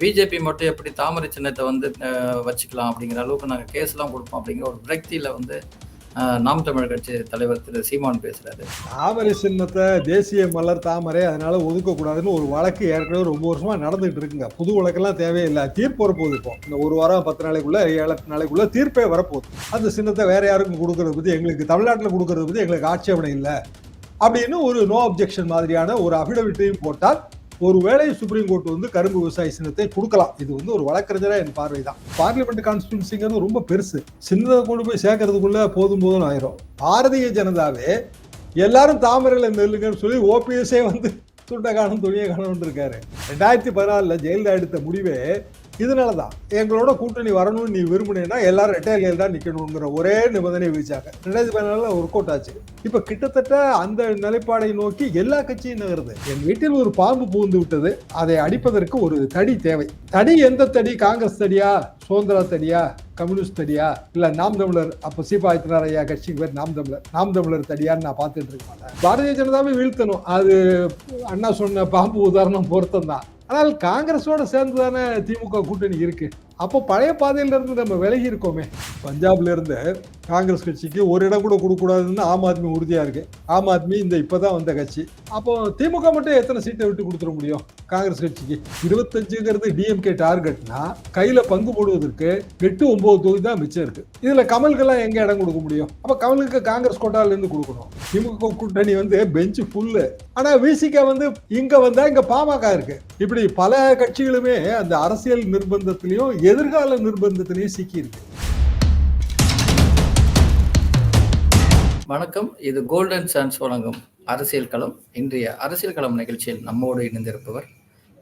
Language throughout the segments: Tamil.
பிஜேபி மட்டும் எப்படி தாமரை சின்னத்தை வந்து வச்சுக்கலாம் அப்படிங்கிற அளவுக்கு நாங்கள் கேஸ்லாம் கொடுப்போம் அப்படிங்கிற ஒரு விரக்தியில் வந்து நாம் தமிழ் கட்சி தலைவர் திரு சீமான் பேசுறாரு. தாமரை சின்னத்தை தேசிய மலர் தாமரை அதனால ஒதுக்கக்கூடாதுன்னு ஒரு வழக்கு ஏற்கனவே ரொம்ப வருஷமா நடந்துகிட்டு இருக்குங்க. புது வழக்கெல்லாம் தேவையில்லை. தீர்ப்பு வரப்போகுது இப்போ. இந்த ஒரு வாரம் பத்து நாளைக்குள்ள ஏழு நாளைக்குள்ளே நாளைக்குள்ள தீர்ப்பே வரப்போகுது. அந்த சின்னத்தை வேற யாருக்கும் கொடுக்கறத பத்தி எங்களுக்கு தமிழ்நாட்டில் கொடுக்கறத பத்தி எங்களுக்கு ஆட்சேபனை இல்லை. அப்படின்னு ஒரு நோ அப்ஜெக்ஷன் மாதிரியான ஒரு அபிடவிட்டையும் போட்டால் ஒருவேளை சுப்ரீம் கோர்ட் வந்து கரும்பு விவசாய சின்னத்தை கொடுக்கலாம். இது வந்து ஒரு வழக்கறிஞரா என் பார்வை தான் பார்லிமெண்ட் கான்ஸ்டியூன்சிங்கிறது ரொம்ப பெருசு. சின்னதை கொண்டு போய் சேர்க்கறதுக்குள்ள போதும் போதும் ஆயிரும். பாரதிய ஜனதாவே எல்லாரும் தாமரையில் நெல்லுங்கன்னு சொல்லி ஓபிஎஸ்ஏ வந்து துண்டை காணும் துணியை காணும்னு இருக்காரு. ரெண்டாயிரத்தி பதினாலில் ஜெயலலிதா எடுத்த முடிவே இதனால தான் எங்களோட கூட்டணி வரணும்னு நீ விரும்புனேன்னா எல்லாரும் ரெட்டையர்கள் தான் நிற்கணுங்கிற ஒரே நிபந்தனை விதிச்சாங்க. ரெண்டாயிரத்தி பதினாலில் ஒர்க் அவுட் ஆச்சு. இப்போ கிட்டத்தட்ட அந்த நிலைப்பாடை நோக்கி எல்லா கட்சியும் நகருது. என் வீட்டில் ஒரு பாம்பு பூந்து விட்டது. அதை அடிப்பதற்கு ஒரு தடி தேவை. தடி எந்த தடி? காங்கிரஸ் தடியா? சுதந்திரா தடியா? கம்யூனிஸ்ட் தடியா இல்லை நாம் தமிழர் அப்போ சீபாயத்தினார் ஐயா கட்சிக்கு பேர் நாம் தமிழர். நாம் தமிழர் தடியான்னு நான் பார்த்துட்டு இருக்க மாட்டேன். பாரதிய ஜனதாவை வீழ்த்தணும். அது அண்ணா சொன்ன பாம்பு உதாரணம் பொருத்தம் தான் ஆனால் காங்கிரஸோட சேர்ந்து தானே திமுக கூட்டணி இருக்குது அப்போ பழைய பாதையில இருந்து நம்ம விலகி இருக்கோமே. பஞ்சாப்லேருந்து காங்கிரஸ் கட்சிக்கு ஒரு இடம் கூட கொடுக்கக்கூடாதுன்னு ஆம் ஆத்மி உறுதியாக இருக்கு. ஆம் ஆத்மி இந்த இப்போ தான் வந்த கட்சி. அப்போ திமுக மட்டும் எத்தனை சீட்டை விட்டு கொடுத்துட முடியும்? காங்கிரஸ் கட்சிக்கு இருபத்தஞ்சுங்கிறது டிஎம்கே டார்கெட்னா கையில் பங்கு போடுவதற்கு எட்டு ஒம்பது தொகுதி தான் மிச்சம் இருக்கு. இதில் கமலுக்கெல்லாம் எங்கே இடம் கொடுக்க முடியும்? அப்போ கமலுக்கு காங்கிரஸ் கோட்டாலேருந்து கொடுக்கணும். திமுக கூட்டணி வந்து பெஞ்சு ஃபுல்லு ஆனால் விசிக வந்து இங்கே வந்தால் இங்கே பாமக இருக்கு. இப்படி பல கட்சிகளுமே அந்த அரசியல் நிர்பந்தத்திலையும் எதிர்கால நிர்பந்தத்திலையும் சிக்கி இருக்கு வணக்கம். இது கோல்டன் சான்ஸ் வழங்கும் அரசியல் களம். இன்றைய அரசியல் களம் நிகழ்ச்சியில் நம்மோடு இணைந்திருப்பவர்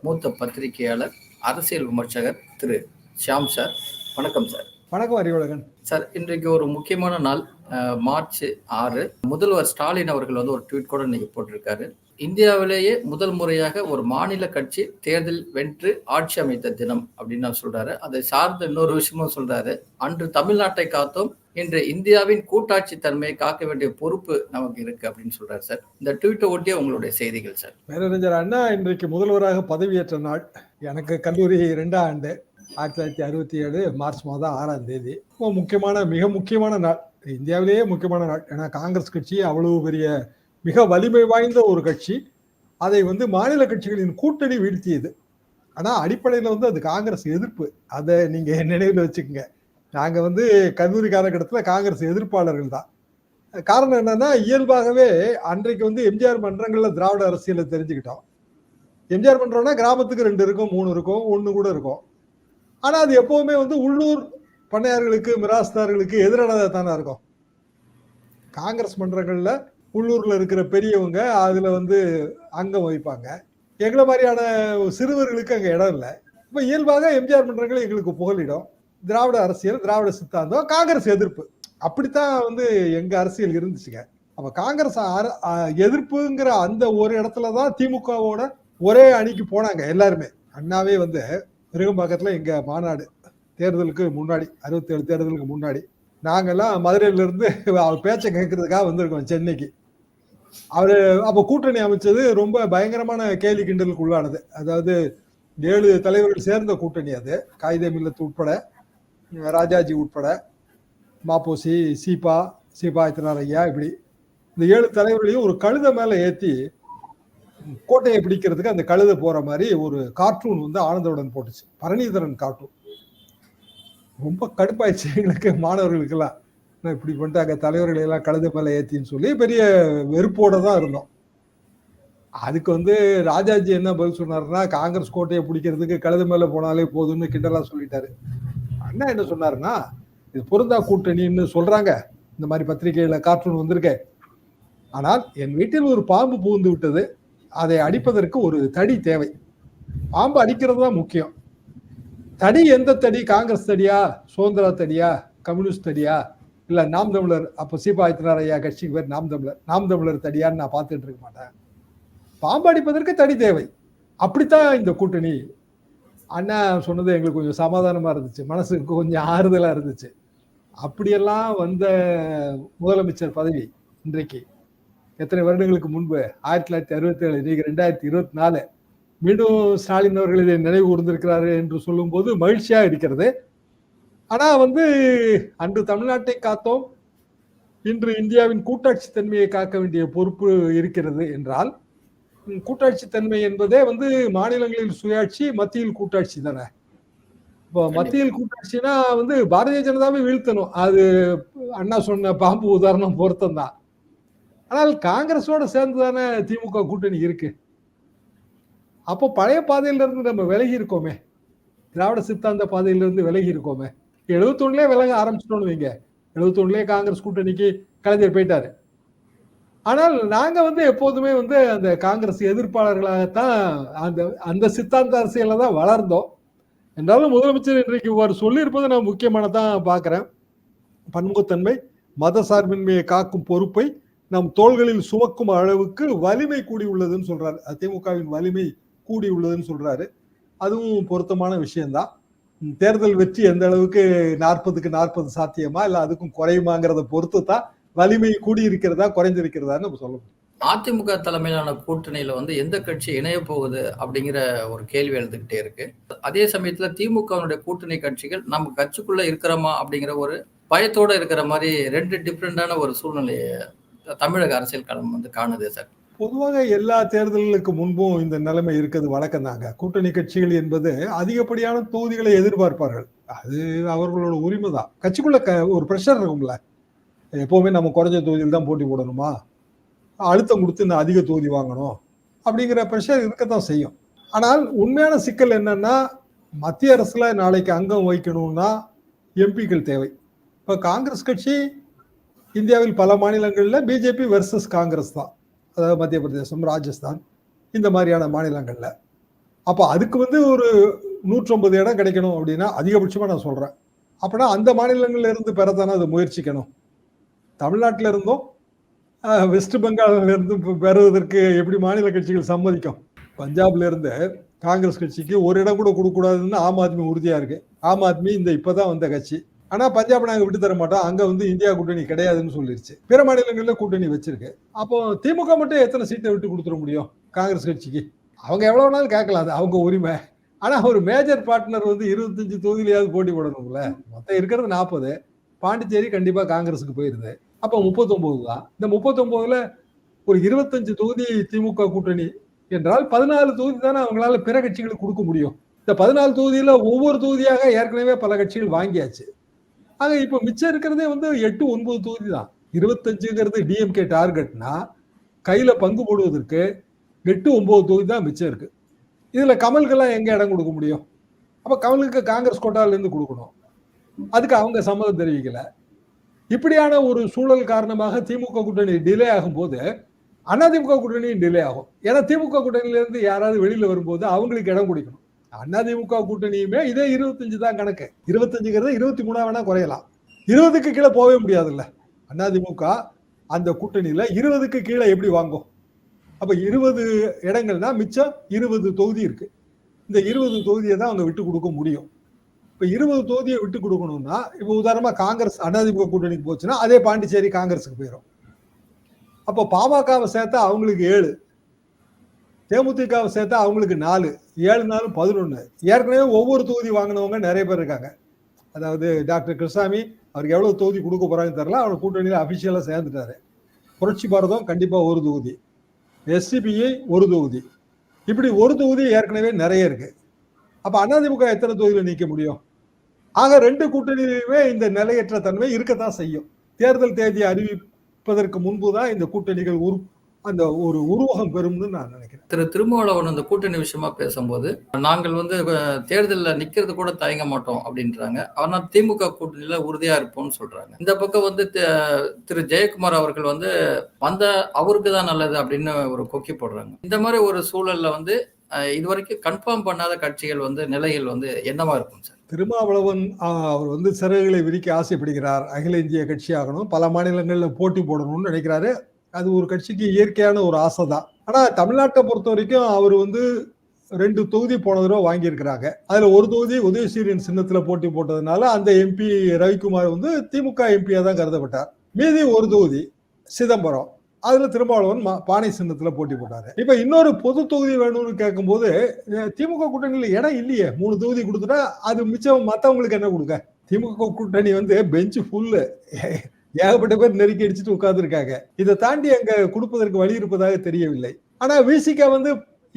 மூத்த பத்திரிகையாளர் அரசியல் விமர்சகர் திரு ஷியாம் சார். வணக்கம் சார். வணக்கம் அறிவுலகன் சார் இன்றைக்கு ஒரு முக்கியமான நாள் மார்ச் ஆறு. முதல்வர் ஸ்டாலின் அவர்கள் வந்து ஒரு ட்வீட் கூட இன்னைக்கு போட்டிருக்காரு. இந்தியாவிலேயே முதல் முறையாக ஒரு மாநில கட்சி தேர்தல் வென்று ஆட்சி அமைத்த தினம் அப்படின்னு நான் சொல்றாரு. அதை சார்ந்த இன்னொரு விஷயமும் சொல்றாரு. அன்று தமிழ்நாட்டை காத்தோம். இன்று இந்தியாவின் கூட்டாட்சி தன்மையை காக்க வேண்டிய பொறுப்பு நமக்கு இருக்கு அப்படின்னு சொல்றாரு சார். இந்த ட்வீட்டை ஒட்டிய உங்களுடைய செய்திகள் சார். பேரறிஞர் அண்ணா இன்றைக்கு முதல்வராக பதவியேற்ற நாள். எனக்கு கல்லூரி இரண்டாம் ஆண்டு ஆயிரத்தி தொள்ளாயிரத்தி அறுபத்தி ஏழு மார்ச் மாதம் ஆறாம் தேதி. ரொம்ப முக்கியமான மிக முக்கியமான நாள். இந்தியாவிலேயே முக்கியமான நாள். ஏன்னா காங்கிரஸ் கட்சி அவ்வளவு பெரிய மிக வலிமை வாய்ந்த ஒரு கட்சி. அதை வந்து மாநில கட்சிகளின் கூட்டணி வீழ்த்தியது. ஆனால் அடிப்படையில் வந்து அது காங்கிரஸ் எதிர்ப்பு. அதை நீங்கள் நினைவில் வச்சுக்கோங்க. நாங்கள் வந்து கல்லூரி காலகட்டத்தில் காங்கிரஸ் எதிர்ப்பாளர்கள் தான். காரணம் என்னன்னா இயல்பாகவே அன்றைக்கு வந்து எம்ஜிஆர் மன்றங்களில் திராவிட அரசியலை தெரிஞ்சுக்கிட்டோம். எம்ஜிஆர் மன்றம்னா கிராமத்துக்கு ரெண்டு இருக்கும் மூணு இருக்கும் ஒன்று கூட இருக்கும். ஆனால் அது எப்போவுமே வந்து உள்ளூர் பண்ணையார்களுக்கு மிராஸ்தார்களுக்கு எதிரானதாக தானே இருக்கும். காங்கிரஸ் மன்றங்களில் உள்ளூர்ல இருக்கிற பெரியவங்க அதுல வந்து அங்கம் வகிப்பாங்க. எங்களை மாதிரியான சிறுவர்களுக்கு அங்கே இடம் இல்லை. இப்போ இயல்பாக எம்ஜிஆர் மன்றங்கள் எங்களுக்கு புகலிடம். திராவிட அரசியல் திராவிட சித்தாந்தம் காங்கிரஸ் எதிர்ப்பு. அப்படித்தான் வந்து எங்க அரசியல் இருந்துச்சுங்க. அப்ப காங்கிரஸ் அர- எதிர்ப்புங்கிற அந்த ஒரு இடத்துல தான் திமுகவோட ஒரே அணிக்கு போனாங்க எல்லாருமே. அண்ணாவே வந்து விருகம்பாக்கத்துல எங்க மாநாடு தேர்தலுக்கு முன்னாடி அறுபத்தேழு தேர்தலுக்கு முன்னாடி. நாங்கெல்லாம் மதுரையில இருந்து அவர் பேச்சை கேட்கறதுக்காக வந்திருக்கோம் சென்னைக்கு. அவரு அப்ப கூட்டணி அமைச்சது ரொம்ப பயங்கரமான கேலி கிண்டலுக்கு உள்ளானது அதாவது ஏழு தலைவர்கள் சேர்ந்த கூட்டணி அது. காகித மில்லத்து உட்பட ராஜாஜி உட்பட மாப்போசி சீபா சீபாயத்தினார் ஐயா இப்படி. இந்த ஏழு தலைவர்களையும் ஒரு கழுத மேல ஏத்தி கோட்டையை பிடிக்கிறதுக்கு அந்த கழுத போற மாதிரி ஒரு கார்ட்டூன் வந்து ஆனந்தவுடன் போட்டுச்சு. பரணிதரன் கார்ட்டூன். ரொம்ப கடுப்பாயிடுச்சு எங்களுக்கு மாணவர்களுக்கெல்லாம். இப்படி பண்ணிட்டாங்க தலைவர்களை எல்லாம் கழுத மேலே ஏற்றின்னு சொல்லி பெரிய வெறுப்போட தான் இருந்தோம். அதுக்கு வந்து ராஜாஜி என்ன பதில் சொன்னார்னா காங்கிரஸ் கோட்டையை பிடிக்கிறதுக்கு கழுத மேலே போனாலே போதும்னு கிண்டலாக சொல்லிட்டாரு. அண்ணா என்ன சொன்னாருன்னா இது பொருந்தா கூட்டணின்னு சொல்கிறாங்க இந்த மாதிரி பத்திரிகையில் கார்ட்டூன் வந்திருக்கேன் ஆனால் என் வீட்டில் ஒரு பாம்பு புகுந்து விட்டது. அதை அடிப்பதற்கு ஒரு தடி தேவை. பாம்பு அடிக்கிறது தான் முக்கியம். தடி எந்த தடி? காங்கிரஸ் தடியா? சுதந்திரா தடியா? கம்யூனிஸ்ட் தடியா? இல்ல நாம் தமிழர். அப்ப சீபாயத்தினார் ஐயா கட்சிக்கு பேர் நாம் தமிழர். நாம் தமிழர் தடியான்னு நான் பார்த்துட்டு இருக்க மாட்டேன். பாம்படிப்பதற்கு தடி தேவை. அப்படித்தான் இந்த கூட்டணி. அண்ணா சொன்னது எங்களுக்கு கொஞ்சம் சமாதானமா இருந்துச்சு. மனசுக்கு கொஞ்சம் ஆறுதலா இருந்துச்சு. அப்படியெல்லாம் வந்த முதலமைச்சர் பதவி இன்றைக்கு எத்தனை வருடங்களுக்கு முன்பு ஆயிரத்தி தொள்ளாயிரத்தி அறுபத்தி ஏழு இன்னைக்கு ரெண்டாயிரத்தி இருபத்தி நாலு. மீண்டும் ஸ்டாலின் அவர்கள் இதை நினைவு கூர்ந்திருக்கிறாரு என்று சொல்லும்போது மகிழ்ச்சியா இருக்கிறது. ஆனா வந்து அன்று தமிழ்நாட்டை காத்தோம். இன்று இந்தியாவின் கூட்டாட்சி தன்மையை காக்க வேண்டிய பொறுப்பு இருக்கிறது என்றால் கூட்டாட்சி தன்மை என்பதே வந்து மாநிலங்களில் சுயாட்சி மத்தியில் கூட்டாட்சி தானே. இப்போ மத்தியில் கூட்டாட்சினா வந்து பாரதிய ஜனதாவை வீழ்த்தணும். அது அண்ணா சொன்ன பாம்பு உதாரணம் பொருத்தம் தான் ஆனால் காங்கிரஸோட சேர்ந்து தானே திமுக கூட்டணி இருக்கு. அப்போ பழைய பாதையில இருந்து நம்ம விலகி இருக்கோமே. திராவிட சித்தாந்த பாதையில இருந்து விலகி இருக்கோமே. எழுபத்தொன்னுலேயே விலக ஆரம்பிச்சிட்டோம்னு வைங்க. எழுபத்தொன்னுலயே காங்கிரஸ் கூட்டணிக்கு கலைஞர் போயிட்டாரு. ஆனால் நாங்க வந்து எப்போதுமே வந்து அந்த காங்கிரஸ் எதிர்ப்பாளர்களாகத்தான் அந்த அந்த சித்தாந்த அரசியல தான் வளர்ந்தோம். என்றாலும் முதலமைச்சர் இன்றைக்கு அவர் சொல்லியிருப்பதை நான் முக்கியமானதான் பார்க்குறேன் பன்முகத்தன்மை மத சார்பின்மையை காக்கும் பொறுப்பை நம் தோள்களில் சுமக்கும் அளவுக்கு வலிமை கூடி உள்ளதுன்னு சொல்றாரு. அதிமுகவின் வலிமை கூடி உள்ளதுன்னு சொல்றாரு. அதுவும் பொருத்தமான விஷயம்தான். தேர்தல் வெற்றி எந்த அளவுக்கு நாற்பதுக்கு நாற்பது சாத்தியமா இல்ல அதுக்கும் குறையுமாங்கிறத பொறுத்து தான் வலிமை கூடி இருக்கிறதா குறைஞ்சிருக்கிறதான்னு நம்ம சொல்ல முடியும். அதிமுக தலைமையிலான கூட்டணியில வந்து எந்த கட்சி இணைய போகுது அப்படிங்கிற ஒரு கேள்வி எழுந்துகிட்டே இருக்கு. அதே சமயத்துல திமுகவினுடைய கூட்டணி கட்சிகள் நம்ம கட்சிக்குள்ள இருக்கிறோமா அப்படிங்கிற ஒரு பயத்தோட இருக்கிற மாதிரி ரெண்டு டிஃப்ரெண்டான ஒரு சூழ்நிலையை தமிழக அரசியல் களம் வந்து காணுது சார். பொதுவாக எல்லா தேர்தல்களுக்கு முன்பும் இந்த நிலைமை இருக்கிறது வழக்கம் தாங்க கூட்டணி கட்சிகள் என்பது அதிகப்படியான தொகுதிகளை எதிர்பார்ப்பார்கள். அது அவர்களோட உரிமை தான் கட்சிக்குள்ள க ஒரு ப்ரெஷர் இருக்கும்ல. எப்பவுமே நம்ம குறைஞ்ச தொகுதியில் தான் போட்டி போடணுமா? அழுத்தம் கொடுத்து இந்த அதிக தொகுதி வாங்கணும். அப்படிங்கிற ப்ரெஷர் இருக்கத்தான் செய்யும். ஆனால் உண்மையான சிக்கல் என்னன்னா மத்திய அரசில் நாளைக்கு அங்கம் வகிக்கணும்னா எம்பிக்கள் தேவை. இப்போ காங்கிரஸ் கட்சி இந்தியாவில் பல மாநிலங்களில் பிஜேபி வெர்சஸ் காங்கிரஸ் தான். அதாவது மத்திய பிரதேசம் ராஜஸ்தான் இந்த மாதிரியான மாநிலங்களில். அப்போ அதுக்கு வந்து ஒரு நூற்றொம்பது இடம் கிடைக்கணும் அப்படின்னா அதிகபட்சமாக நான் சொல்கிறேன் அப்படின்னா அந்த மாநிலங்கள்ல இருந்து பெறத்தானே அதை முயற்சிக்கணும். தமிழ்நாட்டில் இருந்தும் வெஸ்ட் பெங்கால்ல இருந்து பெறுவதற்கு எப்படி மாநில கட்சிகள் சம்மதிக்கும்? பஞ்சாப்ல இருந்து காங்கிரஸ் கட்சிக்கு ஒரு இடம் கூட கொடுக்கக்கூடாதுன்னு ஆம் ஆத்மி உறுதியாக இருக்குது ஆம் ஆத்மி இந்த இப்போ தான் வந்த கட்சி. ஆனா பஞ்சாப் நாங்கள் விட்டு தர மாட்டோம். அங்க வந்து இந்தியா கூட்டணி கிடையாதுன்னு சொல்லிருச்சு. பிற மாநிலங்களில் கூட்டணி வச்சிருக்கு. அப்போ திமுக மட்டும் எத்தனை சீட்டை விட்டு கொடுத்துட முடியும் காங்கிரஸ் கட்சிக்கு? அவங்க எவ்வளவு நாள் கேட்கலாம். அது அவங்க உரிமை. ஆனா ஒரு மேஜர் பார்ட்னர் வந்து இருபத்தஞ்சு தொகுதியிலையாவது போட்டி போடணும்ல? மொத்தம் இருக்கிறது நாற்பது பாண்டிச்சேரி கண்டிப்பா காங்கிரஸுக்கு போயிருது. அப்போ முப்பத்தொன்பது தான். இந்த முப்பத்தொன்பதுல ஒரு இருபத்தஞ்சு தொகுதி திமுக கூட்டணி என்றால் பதினாலு தொகுதி தானே அவங்களால பிற கட்சிகளுக்கு கொடுக்க முடியும். இந்த பதினாலு தொகுதியில ஒவ்வொரு தொகுதியாக ஏற்கனவே பல கட்சிகள் வாங்கியாச்சு. ஆக இப்போ மிச்சம் இருக்கிறதே வந்து எட்டு ஒன்பது தொகுதி தான் இருபத்தஞ்சுங்கிறது டிஎம்கே டார்கெட்னா கையில பங்கு போடுவதற்கு எட்டு ஒன்பது தொகுதி தான் மிச்சம் இருக்கு. இதுல கமலுக்கெல்லாம் எங்க இடம் கொடுக்க முடியும்? அப்ப கமலுக்கு காங்கிரஸ் கோட்டாலேருந்து கொடுக்கணும். அதுக்கு அவங்க சம்மதம் தெரிவிக்கல. இப்படியான ஒரு சூழல் காரணமாக திமுக கூட்டணி டிலே ஆகும்போது அதிமுக கூட்டணி டிலே ஆகும். ஏன்னா திமுக கூட்டணியிலேருந்து யாராவது வெளியில வரும்போது அவங்களுக்கு இடம் கொடுக்கணும். அதிமுக கூட்டணியுமே இதே இருபத்தஞ்சு தான் கணக்கு. இருபத்தஞ்சுங்கிறது இருபத்தி மூணா வேணா குறையலாம். இருபதுக்கு கீழே போகவே முடியாதுல்ல. அதிமுக அந்த கூட்டணியில இருபதுக்கு கீழே எப்படி வாங்கும்? அப்ப இருபது இடங்கள்னா மிச்சம் இருபது தொகுதி இருக்கு. இந்த இருபது தொகுதியை தான் அவங்க விட்டு கொடுக்க முடியும். இப்போ இருபது தொகுதியை விட்டு கொடுக்கணும்னா இப்போ உதாரணமாக காங்கிரஸ் அதிமுக கூட்டணிக்கு போச்சுன்னா அதே பாண்டிச்சேரி காங்கிரஸுக்கு போயிடும் அப்போ பாமகவை சேர்த்தா அவங்களுக்கு ஏழு. தேமுதிகவை சேர்த்தா அவங்களுக்கு நாலு. ஏழு நாலு பதினொன்று ஏற்கனவே ஒவ்வொரு தொகுதி வாங்கினவங்க நிறைய பேர் இருக்காங்க. அதாவது டாக்டர் கிருஷ்ணாமி அவருக்கு எவ்வளோ தொகுதி கொடுக்க போறாங்கன்னு தெரில அவர் கூட்டணியில் அபிஷியலாக சேர்ந்துட்டாரு. புரட்சி பாரதம் கண்டிப்பாக ஒரு தொகுதி. எஸ்சிபிஐ ஒரு தொகுதி. இப்படி ஒரு தொகுதி ஏற்கனவே நிறைய இருக்குது அப்போ அதிமுக எத்தனை தொகுதியில் நீக்க முடியும்? ஆக ரெண்டு கூட்டணியிலுமே இந்த நிலையற்ற தன்மை இருக்கத்தான் செய்யும். தேர்தல் தேதியை அறிவிப்பதற்கு முன்பு தான் இந்த கூட்டணிகள் உரு அந்த ஒரு உருவகம் பெறும்னு நான் நினைக்கிறேன். திரு திருமாவளவன் அந்த கூட்டணி விஷயமா பேசும்போது நாங்கள் வந்து தேர்தல்ல நிக்கிறது கூட தயங்க மாட்டோம் அப்படின்றாங்க. ஆனா திமுக கூட்டணியில உறுதியா இருப்போம்னு சொல்றாங்க. இந்த பக்கம் வந்து திரு ஜெயக்குமார் அவர்கள் வந்து வந்த அவருக்கு தான் நல்லது அப்படின்னு ஒரு கொக்கி போடுறாங்க. இந்த மாதிரி ஒரு சூழல்ல வந்து இதுவரைக்கும் கன்ஃபார்ம் பண்ணாத கட்சிகள் வந்து நிலைகள் வந்து என்னவா இருக்கும் சார்? திருமாவளவன் அவர் வந்து சிறகுகளை விரிக்க ஆசைப்படுகிறார். அகில இந்திய கட்சி ஆகணும். பல மாநிலங்களில் போட்டி போடணும்னு நினைக்கிறாரு. அது ஒரு கட்சிக்கு இயற்கையான ஒரு ஆசை தான் ஆனால் தமிழ்நாட்டை பொறுத்த வரைக்கும் அவர் வந்து ரெண்டு தொகுதி போன தடவை வாங்கியிருக்கிறாங்க. அதில் ஒரு தொகுதி உதயசீரியன் சின்னத்தில் போட்டி போட்டதுனால அந்த எம்பி ரவிக்குமார் வந்து திமுக எம்பியாக தான் கருதப்பட்டார். மீதி ஒரு தொகுதி சிதம்பரம். அதில் திருமாவளவன் மா- பானை சின்னத்தில் போட்டி போட்டார். இப்போ இன்னொரு பொது தொகுதி வேணும்னு கேட்கும்போது திமுக கூட்டணியில் இடம் இல்லையே. மூணு தொகுதி கொடுத்துட்டா அது மிச்சம் மற்றவங்களுக்கு என்ன கொடுக்க திமுக கூட்டணி வந்து பெஞ்சு ஃபுல்லு ஏகப்பட்ட பேர் நெருக்கி அடிச்சுட்டு உட்கார்ந்துருக்காங்க. இதை தாண்டி அங்க கொடுப்பதற்கு வழி இருப்பதாக தெரியவில்லை. ஆனா விசிக வந்து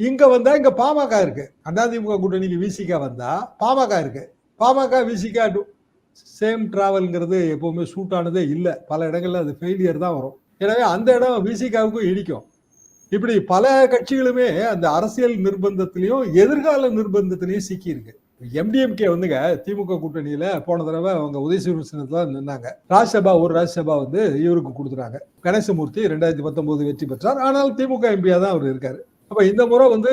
இங்க வந்தா இங்க பாமக இருக்கு. அதிமுக கூட்டணிக்கு விசிக வந்தா பாமக இருக்கு. பாமக விசிக சேம் டிராவல்ங்கிறது எப்பவுமே சூட் ஆனதே இல்லை. பல இடங்கள்ல அது ஃபெயிலியர் தான் வரும். எனவே அந்த இடம் விசிகாவுக்கும் இடிக்கும். இப்படி பல கட்சிகளுமே அந்த அரசியல் நிர்பந்தத்திலையும் எதிர்கால நிர்பந்தத்திலையும் சிக்கியிருக்கு. எம்டிஎம்கே வந்துங்க திமுக கூட்டணியில போன தடவை அவங்க உதயசூரியன் சின்னத்துல நின்னாங்க. ராஜ்யசபா ஒரு ராஜ்யசபா வந்து இவருக்கு கொடுத்துறாங்க கணேசமூர்த்தி ரெண்டாயிரத்தி பத்தொன்பது வெற்றி பெற்றார். ஆனால் திமுக எம்பியா தான் அவர் இருக்காரு. அப்ப இந்த முறை வந்து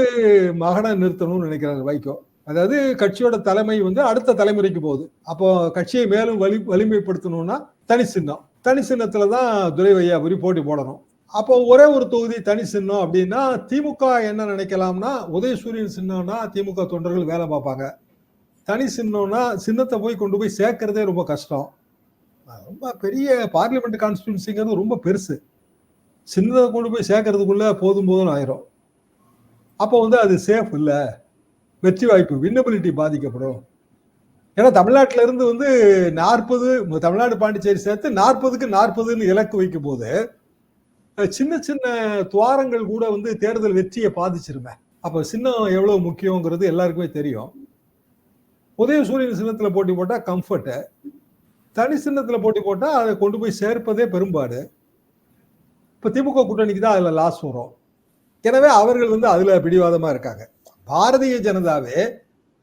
மகனை நிறுத்தணும்னு நினைக்கிறாரு வைகோ. அதாவது கட்சியோட தலைமை வந்து அடுத்த தலைமுறைக்கு போகுது. அப்போ கட்சியை மேலும் வலி வலிமைப்படுத்தணும்னா தனி சின்னம். தனி சின்னத்துல தான் துரை வையாபுரி போட்டி போடணும். அப்போ ஒரே ஒரு தொகுதி தனி சின்னம் அப்படின்னா திமுக என்ன நினைக்கலாம்னா உதயசூரியன் சின்னம்னா திமுக தொண்டர்கள் வேலை பார்ப்பாங்க. தனி சின்னம்னா சின்னத்தை போய் கொண்டு போய் சேர்க்கறதே ரொம்ப கஷ்டம். ரொம்ப பெரிய பார்லிமெண்ட் கான்ஸ்டியூன்சிங்கிறது ரொம்ப பெருசு. சின்னதை கொண்டு போய் சேர்க்கறதுக்குள்ள போதும் போதும் ஆயிரும். அப்போ வந்து அது சேஃப் இல்லை. வெற்றி வாய்ப்பு வின்னபிலிட்டி பாதிக்கப்படும். ஏன்னா தமிழ்நாட்டில இருந்து வந்து நாற்பது தமிழ்நாடு பாண்டிச்சேரி சேர்த்து நாற்பதுக்கு நாற்பதுன்னு இலக்கு வைக்கும் போது சின்ன சின்ன துவாரங்கள் கூட வந்து தேர்தல் வெற்றியை பாதிச்சிருமே. அப்போ சின்னம் எவ்வளோ முக்கியங்கிறது எல்லாருக்குமே தெரியும். உதயசூரியன் சின்னத்துல போட்டி போட்டா கம்ஃபர்ட் தனி சின்னத்துல போட்டி போட்டா அதை கொண்டு போய் சேர்ப்பதே பெரும்பாடு. இப்ப திமுக கூட்டணிக்கு தான் அதுல லாஸ் வரும். எனவே அவர்கள் வந்து அதுல பிடிவாதமா இருக்காங்க. பாரதிய ஜனதாவே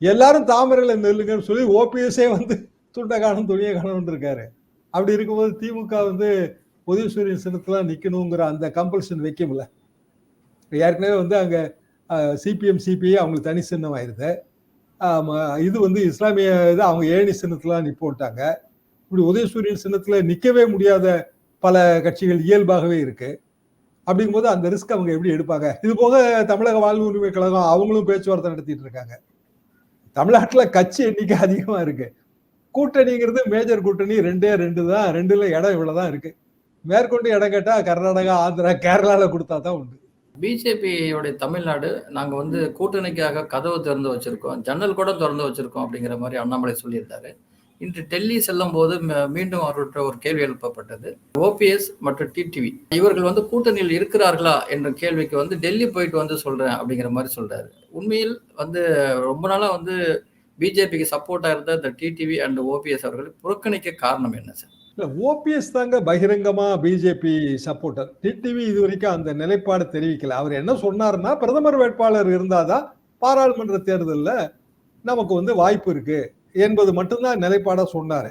எல்லாரும் தாமரையில் நெல்லுங்கன்னு சொல்லி ஓபிஎஸ்ஏ வந்து துண்டை காணும் துணியை காணும்னு இருக்காரு. அப்படி இருக்கும்போது திமுக வந்து உதயசூரியன் சின்னத்துல நிக்கணுங்கிற அந்த கம்பல்ஷன் வைக்கமில்ல ஏற்கனவே வந்து அங்க சிபிஎம் சிபிஐ அவங்களுக்கு தனி சின்னம் ஆயிருது இது வந்து இஸ்லாமிய இது அவங்க ஏணி சின்னத்துல நிப்போட்டாங்க இப்படி உதயசூரியன் சின்னத்துல நிக்கவே முடியாத பல கட்சிகள் இயல்பாகவே இருக்கு. அப்படிங்கும்போது அந்த ரிஸ்க் அவங்க எப்படி எடுப்பாங்க? இது போக தமிழக வாழ்வு உரிமை கழகம் அவங்களும் பேச்சுவார்த்தை நடத்திட்டு இருக்காங்க. தமிழ்நாட்டில் கட்சி எண்ணிக்கை அதிகமா இருக்கு. கூட்டணிங்கிறது மேஜர் கூட்டணி ரெண்டே ரெண்டு தான் ரெண்டுல இடம் இவ்வளவுதான் இருக்கு. மேற்கொண்டு இடம் கேட்டா கர்நாடகா ஆந்திரா கேரளால கொடுத்தா தான் உண்டு. பிஜேபியோடைய தமிழ்நாடு நாங்கள் வந்து கூட்டணிக்காக கதவு திறந்து வச்சிருக்கோம். ஜன்னல் கூட திறந்து வச்சிருக்கோம் அப்படிங்கிற மாதிரி அண்ணாமலை சொல்லியிருந்தாரு. இன்று டெல்லி செல்லும் போது ம- மீண்டும் அவர்கிட்ட ஒரு கேள்வி எழுப்பப்பட்டது. ஓபிஎஸ் மற்றும் டிடிவி இவர்கள் வந்து கூட்டணியில் இருக்கிறார்களா என்ற கேள்விக்கு வந்து டெல்லி போயிட்டு வந்து சொல்றேன் அப்படிங்கிற மாதிரி சொல்றாரு. உண்மையில் வந்து ரொம்ப நாளா வந்து பிஜேபிக்கு சப்போர்ட்டா இருந்த இந்த டிடிவி அண்ட் ஓபிஎஸ் அவர்கள் புறக்கணிக்க காரணம் என்ன சார்? இல்ல ஓபிஎஸ் தாங்க பகிரங்கமா பிஜேபி சப்போர்ட்டர் டிடிவி இது வரைக்கும் அந்த நிலைப்பாடு தெரிவிக்கல. அவர் என்ன சொன்னாருன்னா பிரதமர் வேட்பாளர் இருந்தாதான் பாராளுமன்ற தேர்தலில் நமக்கு வந்து வாய்ப்பு இருக்கு என்பது மட்டும்தான் நிலைப்பாடாக சொன்னாரு.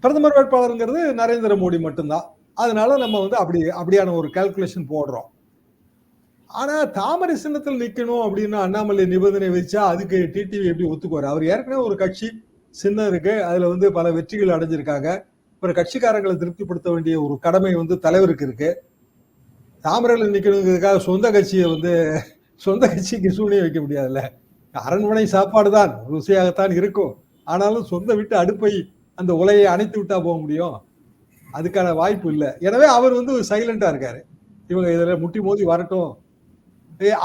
பிரதமர் வேட்பாளருங்கிறது நரேந்திர மோடி மட்டும்தான். அதனால நம்ம வந்து அப்படி அப்படியான ஒரு கால்குலேஷன் போடுறோம். ஆனால் தாமரை சின்னத்தில் நிற்கணும் அப்படின்னு அண்ணாமலை நிபந்தனை வச்சா அதுக்கு டிடிவி எப்படி ஒத்துக்குவார்? அவர் ஏற்கனவே ஒரு கட்சி சின்னம் இருக்கு. அதுல வந்து பல வெற்றிகள் அடைஞ்சிருக்காங்க. ஒரு கட்சிக்காரங்களை திருப்திப்படுத்த வேண்டிய ஒரு கடமை வந்து தலைவருக்கு இருக்கு. தாமரையில் நிக்கணுங்கிறதுக்காக சொந்த கட்சியை வந்து சொந்த கட்சிக்கு சூனியம் வைக்க முடியாதுல்ல. அரண்மனை சாப்பாடு தான் ருசியாகத்தான் இருக்கும். ஆனாலும் சொந்த விட்டு அடுப்பை அந்த உலையை அணைத்து விட்டா போக முடியும். அதுக்கான வாய்ப்பு இல்லை. எனவே அவர் வந்து சைலண்டா இருக்காரு. இவங்க இதுல முட்டி மோதி வரட்டும்.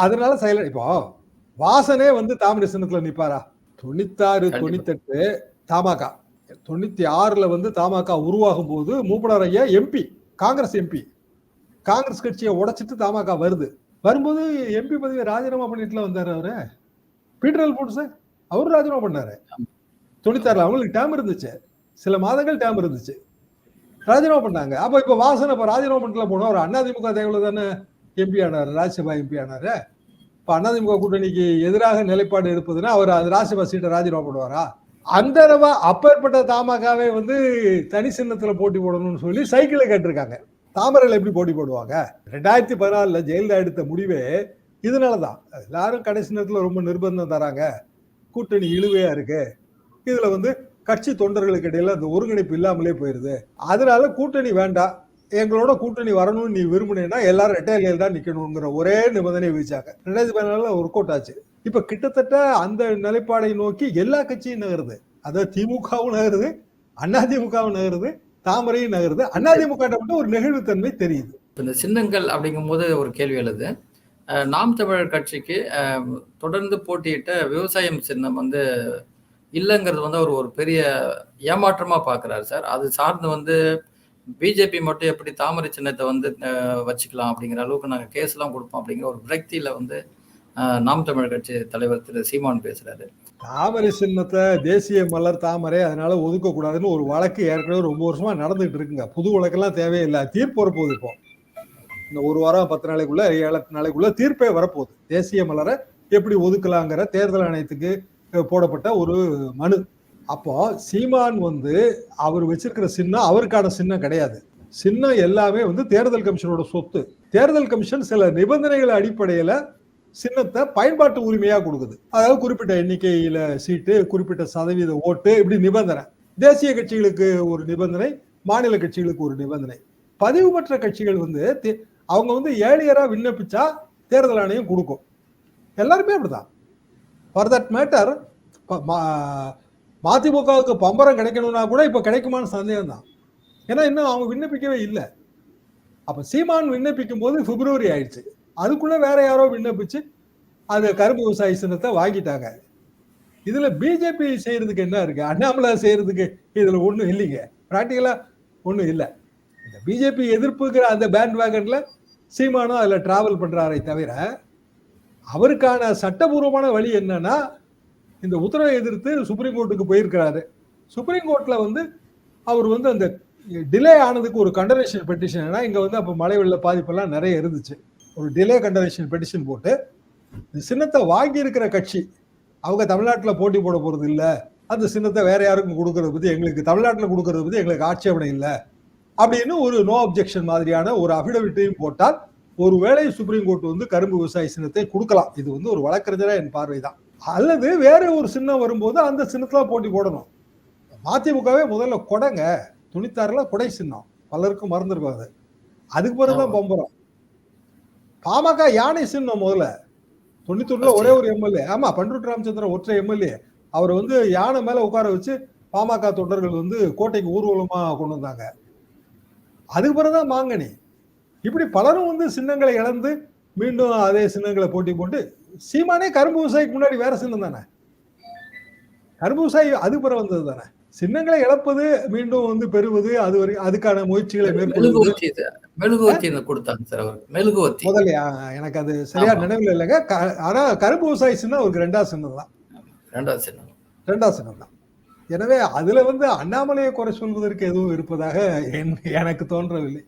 அதனால சைலண்ட் இப்போ வாசனே வந்து தாமரை சின்னத்துல நிப்பாரா? தொண்ணூத்தாறு. தொண்ணூத்தெட்டு தமாக தொண்ணூத்தி ஆறுல வந்து தமாக உருவாகும் போது மூப்பனார் ஐயா எம்பி காங்கிரஸ் எம்பி காங்கிரஸ் கட்சியை உடைச்சிட்டு தமாக வருது. வரும்போது எம்பி பதவியை ராஜினாமா பண்ணிட்டுல வந்தாரு அவரு. பீட்டர் சார் அவரும் ராஜினாமா பண்ணாரு. தொண்ணூத்தாறுல அவங்களுக்கு டேம் இருந்துச்சு. சில மாதங்கள் டேம் இருந்துச்சு. ராஜினாமா பண்ணாங்க. அப்ப இப்ப வாசன் இப்ப ராஜினாமா பண்ணிட்டுல போனோம். அவர் அதிமுக தேவையில தானே? எம்பி ஆனாரு ராஜ்யசபா எம்பி ஆனாரு. இப்ப அதிமுக கூட்டணிக்கு எதிராக நிலைப்பாடு எடுப்பதுன்னா அவர் அந்த ராஜ்யசபா சீட்டை ராஜினாமா பண்ணுவாரா? அந்த தடவை அப்பேற்பட்ட தமாகவே வந்து தனி சின்னத்தில் போட்டி போடணும்னு சொல்லி சைக்கிளை கேட்டிருக்காங்க. தாமரையில் எப்படி போட்டி போடுவாங்க? ரெண்டாயிரத்தி பதினாலில் ஜெயலலிதா எடுத்த முடிவே இதனால தான் எல்லாரும் கடைசி நேரத்தில் ரொம்ப நிர்பந்தம் தராங்க. கூட்டணி இழுவையாக இருக்கு. இதில் வந்து கட்சி தொண்டர்களுக்கு இடையில அந்த ஒருங்கிணைப்பு இல்லாமலே போயிடுது அதனால கூட்டணி வேண்டாம். எங்களோட கூட்டணி வரணும்னு நீ விரும்பினேன்னா எல்லாரும் ரெட்டையில தான் நிற்கணுங்கிற ஒரே நிபந்தனை வச்சாங்க ரெண்டாயிரத்தி பதினாலில் ஒர்க் அவுட் ஆச்சு. இப்ப கிட்டத்தட்ட அந்த நிலைப்பாடை நோக்கி எல்லா கட்சியும் நகருது. அதாவது திமுகவும் நகருது அதிமுகவும் நகருது தாமரையும் நகருது. அதிமுக மட்டும் ஒரு நெகிழ்வுத்தன்மை தெரியுது. இந்த சின்னங்கள் அப்படிங்கும்போது ஒரு கேள்வி எழுது. நாம் தமிழர் கட்சிக்கு தொடர்ந்து போட்டியிட்ட விவசாயம் சின்னம் வந்து இல்லைங்கிறது வந்து அவர் ஒரு பெரிய ஏமாற்றமா பார்க்குறாரு சார். அது சார்ந்து வந்து பிஜேபி மட்டும் எப்படி தாமரை சின்னத்தை வந்து வச்சுக்கலாம் அப்படிங்கிற அளவுக்கு நாங்கள் கேஸ்லாம் கொடுப்போம் அப்படிங்கிற ஒரு விரக்தியில வந்து நாம் தமிழ் கட்சி தலைவர் திரு சீமான் பேசுறாரு. தாமரை சின்னத்தை தேசிய மலர் தாமரை அதனால ஒதுக்க கூடாதுன்னு ஒரு வழக்கு ஏற்கனவே ரொம்ப வருஷமா நடந்துகிட்டு இருக்குங்க. புது வழக்கெல்லாம் தேவையில்லை. தீர்ப்பு வரப்போகுது இப்போ. இந்த ஒரு வாரம் பத்து நாளைக்குள்ள ஏழு நாளைக்குள்ள தீர்ப்பே வரப்போகுது. தேசிய மலரை எப்படி ஒதுக்கலாங்கிற தேர்தல் ஆணையத்துக்கு போடப்பட்ட ஒரு மனு. அப்போ சீமான் வந்து அவர் வச்சிருக்கிற சின்னம் அவருக்கான சின்னம் கிடையாது. சின்னம் எல்லாமே வந்து தேர்தல் கமிஷனோட சொத்து. தேர்தல் கமிஷன் சில நிபந்தனைகள் அடிப்படையில சின்னத்தை பயன்பாட்டு உரிமையா கொடுக்குது. அதாவது குறிப்பிட்ட எண்ணிக்கையில சீட்டு குறிப்பிட்ட சதவீத ஓட்டு இப்படி நிபந்தனை. தேசிய கட்சிகளுக்கு ஒரு நிபந்தனை மாநில கட்சிகளுக்கு ஒரு நிபந்தனை. பதிவு பெற்ற கட்சிகள் வந்து தே- அவங்க வந்து ஏழியரா விண்ணப்பிச்சா தேர்தல் ஆணையம் கொடுக்கும். எல்லாருமே அப்படிதான். ஃபார் தட் மேட்டர் மதிமுகவுக்கு பம்பரம் கிடைக்கணும்னா கூட இப்ப கிடைக்குமான்னு சந்தேகம் தான் ஏன்னா இன்னும் அவங்க விண்ணப்பிக்கவே இல்லை. அப்ப சீமான் விண்ணப்பிக்கும் போது பிப்ரவரி ஆயிடுச்சு. அதுக்குள்ள வேற யாரோ விண்ணப்பிச்சு அந்த கரும்பு விவசாய சின்னத்தை வாங்கிட்டாங்க. இதுல பிஜேபி செய்யறதுக்கு என்ன இருக்கு? அண்ணாமலை செய்யறதுக்கு இதுல ஒண்ணும் இல்லைங்க. பிராக்டிக்கலா ஒண்ணும் இல்லை. இந்த பிஜேபி எதிர்ப்புங்கிற அந்த பேண்ட் வேகன்ல சீமானும் அதுல டிராவல் பண்றாரே தவிர அவருக்கான சட்டபூர்வமான வழி என்னன்னா இந்த உத்தரவை எதிர்த்து சுப்ரீம் கோர்ட்டுக்கு போயிருக்கிறாரு. சுப்ரீம் கோர்ட்ல வந்து அவர் வந்து அந்த டிலே ஆனதுக்கு ஒரு கண்டனேஷன் பெட்டிஷன் ஏன்னா இங்க வந்து அப்போ மழை வெள்ள பாதிப்பெல்லாம் நிறைய இருந்துச்சு. ஒரு டிலே கண்டனேஷன் பெட்டிஷன் போட்டு இந்த சின்னத்தை வாங்கி இருக்கிற கட்சி அவங்க தமிழ்நாட்டில் போட்டி போட போறது இல்ல. அந்த சின்னத்தை வேற யாருக்கும் கொடுக்கறத பத்தி எங்களுக்கு தமிழ்நாட்டில் கொடுக்கறத பத்தி எங்களுக்கு ஆட்சேபனை இல்லை. அப்படின்னு ஒரு நோ அப்ஜெக்ஷன் மாதிரியான ஒரு அபிடவிட்டையும் போட்டால் ஒருவேளை சுப்ரீம் கோர்ட் வந்து கரும்பு விவசாய சின்னத்தை கொடுக்கலாம். இது வந்து ஒரு வழக்கறிஞரா என் பார்வை தான் அல்லது வேற ஒரு சின்னம் வரும்போது அந்த சின்னத்துல போட்டி போடணும். மதிமுகவே முதல்ல கொடைங்க. துணித்தாறுல கொடை சின்னம். பலருக்கும் மறந்துருக்கும் அது. அதுக்கு பிறகுதான் ஆமா. பம்பரம். பாமக யானை சின்னம் முதல்ல. தொண்ணூத்தொன்னுல ஒரே ஒரு எம்எல்ஏ ஆமா பண்ருட் ராமச்சந்திரன் ஒற்றை எம்எல்ஏ அவர் வந்து யானை மேல உட்கார வச்சு பாமக தொண்டர்கள் வந்து கோட்டைக்கு ஊர்வலமா கொண்டு வந்தாங்க. அதுக்கு பிறகுதான் மாங்கனி. இப்படி பலரும் வந்து சின்னங்களை இழந்து மீண்டும் அதே சின்னங்களை போட்டி போட்டு சீமானே கரும்பு விவசாயிக்கு முன்னாடி வேற சின்னம் தானே? கரும்பு விவசாயி அது பிறகு வந்தது தானே? சின்னங்களை இழப்பது மீண்டும் வந்து பெறுவது அது வரை அதுக்கான முயற்சிகளை மேற்கொள்வது. கொடுத்தாங்க சார் எனக்கு அது சரியா. நினைவில் இல்லைங்க. ஆனா கரும்பு விவசாயி சின்னம் அவருக்கு ரெண்டாவது சின்னம் தான். ரெண்டாவது சின்னம். ரெண்டாவது சின்னம் தான். எனவே அதுல வந்து அண்ணாமலையை குறை சொல்வதற்கு எதுவும் இருப்பதாக என்- எனக்கு தோன்றவில்லை.